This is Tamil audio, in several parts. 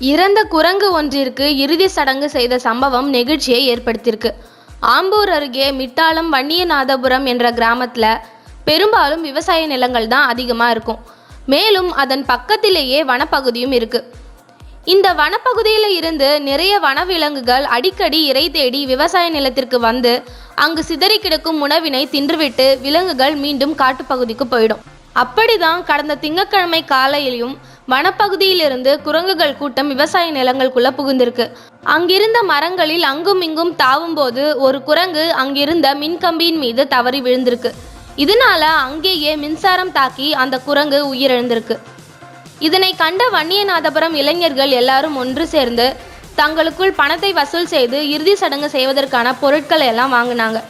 இறந்த குரங்கு ஒன்றிற்கு இறுதி சடங்கு செய்த சம்பவம் நெகிழ்ச்சியை ஏற்படுத்தியிருக்கு. ஆம்பூர் அருகே மிட்டாளம் வன்னியநாதபுரம் என்ற கிராமத்தில் பெரும்பாலும் விவசாய நிலங்கள் தான் அதிகமாக இருக்கும். மேலும் அதன் பக்கத்திலேயே வனப்பகுதியும் இருக்கு. இந்த வனப்பகுதியில் இருந்து நிறைய வனவிலங்குகள் அடிக்கடி இறை தேடி விவசாய நிலத்திற்கு வந்து அங்கு சிதறி கிடக்கும் உணவினை தின்றுவிட்டு விலங்குகள் மீண்டும் காட்டுப்பகுதிக்கு போயிடும். அப்படிதான் கடந்த திங்கட்கிழமை காலையிலும் வனப்பகுதியிலிருந்து குரங்குகள் கூட்டம் விவசாய நிலங்களுக்குள்ள புகுந்திருக்கு. அங்கிருந்த மரங்களில் அங்கும் இங்கும் தாவும் போது ஒரு குரங்கு அங்கிருந்த மின்கம்பியின் மீது தவறி விழுந்திருக்கு. இதனால அங்கேயே மின்சாரம் தாக்கி அந்த குரங்கு உயிரிழந்திருக்கு. இதனை கண்ட வன்னியநாதபுரம் இளைஞர்கள் எல்லாரும் ஒன்று சேர்ந்து தங்களுக்குள் பணத்தை வசூல் செய்து இறுதி சடங்கு செய்வதற்கான பொருட்களை எல்லாம் வாங்கினாங்க.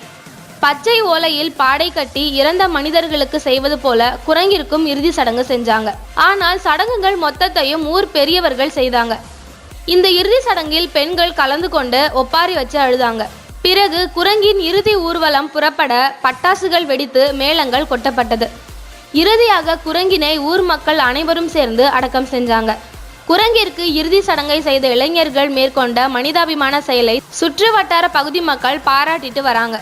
பச்சை ஓலையில் பாடை கட்டி இறந்த மனிதர்களுக்கு செய்வது போல குரங்கிற்கும் இறுதி சடங்கு செஞ்சாங்க. ஆனால் சடங்குகள் மொத்தத்தையும் ஊர் பெரியவர்கள் செய்தாங்க. இந்த இறுதி சடங்கில் பெண்கள் கலந்து கொண்டு ஒப்பாரி வச்சு அழுதாங்க. பிறகு குரங்கின் இறுதி ஊர்வலம் புறப்பட பட்டாசுகள் வெடித்து மேளங்கள் கொட்டப்பட்டது. இறுதியாக குரங்கினை ஊர் மக்கள் அனைவரும் சேர்ந்து அடக்கம் செஞ்சாங்க. குரங்கிற்கு இறுதி சடங்கை செய்த இளைஞர்கள் மேற்கொண்ட மனிதாபிமான செயலை சுற்று வட்டார பகுதி மக்கள் பாராட்டிட்டு வராங்க.